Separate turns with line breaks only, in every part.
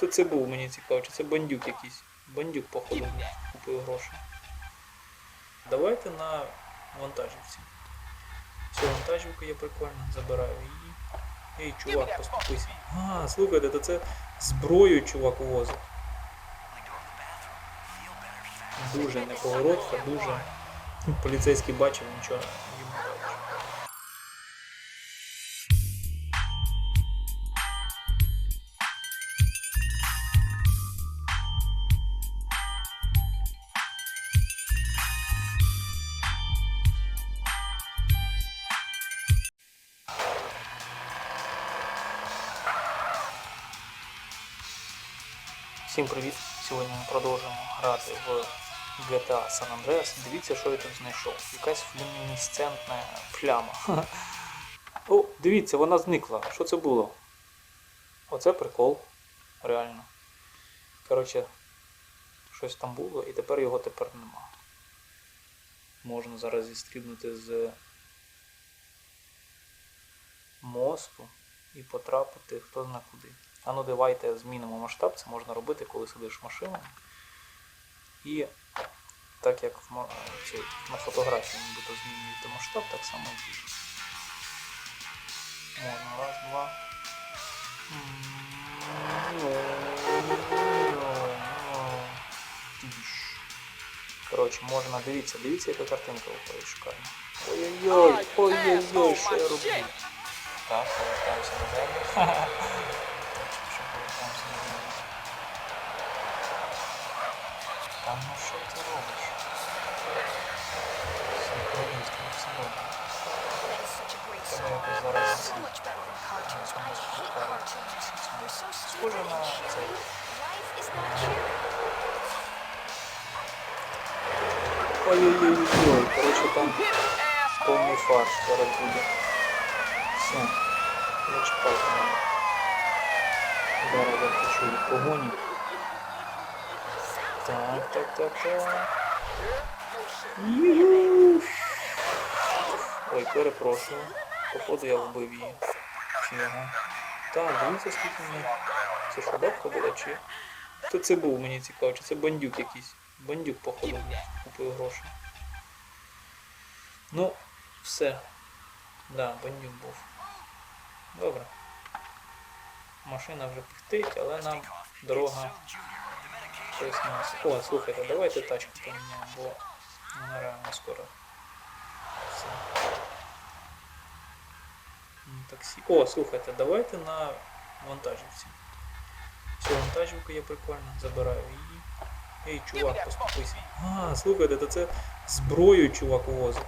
Хто це був, мені цікаво, чи це бандюк якийсь? Бандюк, походу, купив гроші. Давайте на вантажівці. Все, вантажівка є прикольна, забираю її. Ей, чувак, поступись. А, слухайте, то це зброю чувак возить. Дуже неповоротка, дуже. Поліцейський бачив, нічого Всім привіт! Сьогодні ми продовжуємо грати в GTA San Andreas. Дивіться, що я тут знайшов. Якась люмінесцентна пляма. О, дивіться, вона зникла. Що це було? Оце прикол. Реально. Коротше, щось там було і тепер його тепер нема. Можна зараз зістрібнути з мосту і потрапити хто зна куди. А ну давайте змінимо масштаб, це можна робити, коли сидиш в машині. І так як в, чи на фотографії нібито змінюєте масштаб, так само і тут. Можна раз, два. Коротше, можна, дивіться, дивіться, яка картинка виходить шикарна. Ой-ой-ой, ой-ой-ой, що я роблю? Так, повертаємося на землю. Та ну що ти робиш? Синхронізм, все добре. Треба якось зараз Схоже на цей. Ой-ой-ой, коротше там повний фарш зараз буде. Все, не мене. Зараз я почую погоні. Так, так, так, так. Ой, перепрошую. Походу я вбив її. Чи його. Так, дивіться, скільки мені. Це що, бабка була чи? Хто це був, мені цікаво, чи це бандюк якийсь? Бандюк, походу, купив гроші. Ну, все. Да, бандюк був. Добре. Машина вже пихтить, але нам дорога щось нас. О, слухайте, давайте тачку поміняємо, бо вона реально скоро. Все. М, Таксі. О, слухайте, давайте на вантажівці. Все, вантажівка є прикольна, забираю її. Ей, чувак, поступись. А, слухайте, то це зброю чувак возить.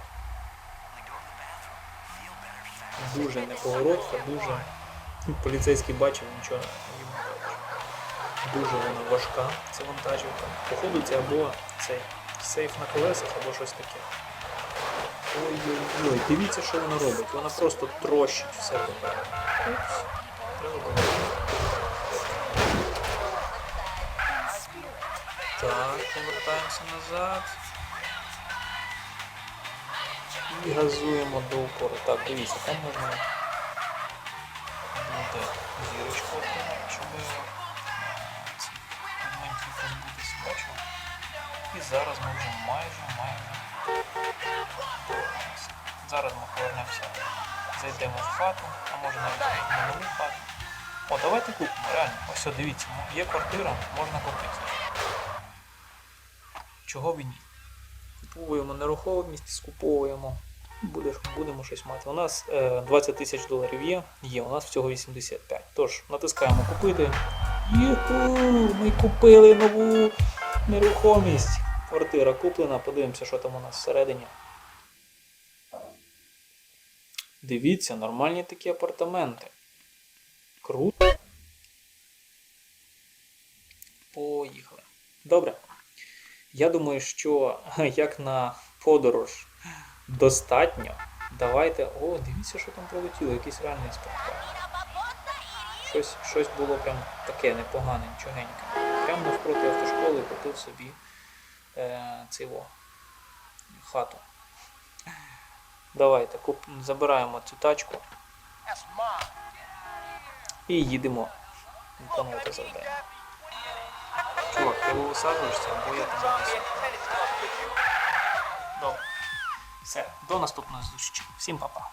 Дуже неповоротка, дуже. Поліцейський бачив, нічого. Дуже вона важка, ця вантажівка. Походу це або цей сейф на колесах, або щось таке. Ой-ой-ой, дивіться, що вона робить. Вона просто трощить все попереду. Так, повертаємося назад. І газуємо до упору. Так, дивіться, там можна зірочку щоб зараз ми вже майже, повернемося. Зараз ми повернемося, зайдемо в хату, а може навіть в нову хату. О, давайте купимо, реально. Ось, дивіться, є квартира, можна купити. Чого б ні? Купуємо нерухомість, скуповуємо. Буде, будемо щось мати. У нас е, 20 тисяч доларів є, є, у нас всього 85. Тож, натискаємо купити. Юху! Ми купили нову нерухомість. Квартира куплена, подивимося, що там у нас всередині. Дивіться, нормальні такі апартаменти. Круто. Поїхали. Добре. Я думаю, що як на подорож достатньо. Давайте. О, дивіться, що там прилетіло, якийсь реальний спектакль. Щось, щось було прям таке непогане, нічогеньке. Прямо навпроти автошколи купив собі е, цього хату. Давайте куп... забираємо цю тачку і їдемо виконувати завдання. Чувак, ти висаджуєшся, або я тебе. Добре. Все, до наступної зустрічі. Всім па-па.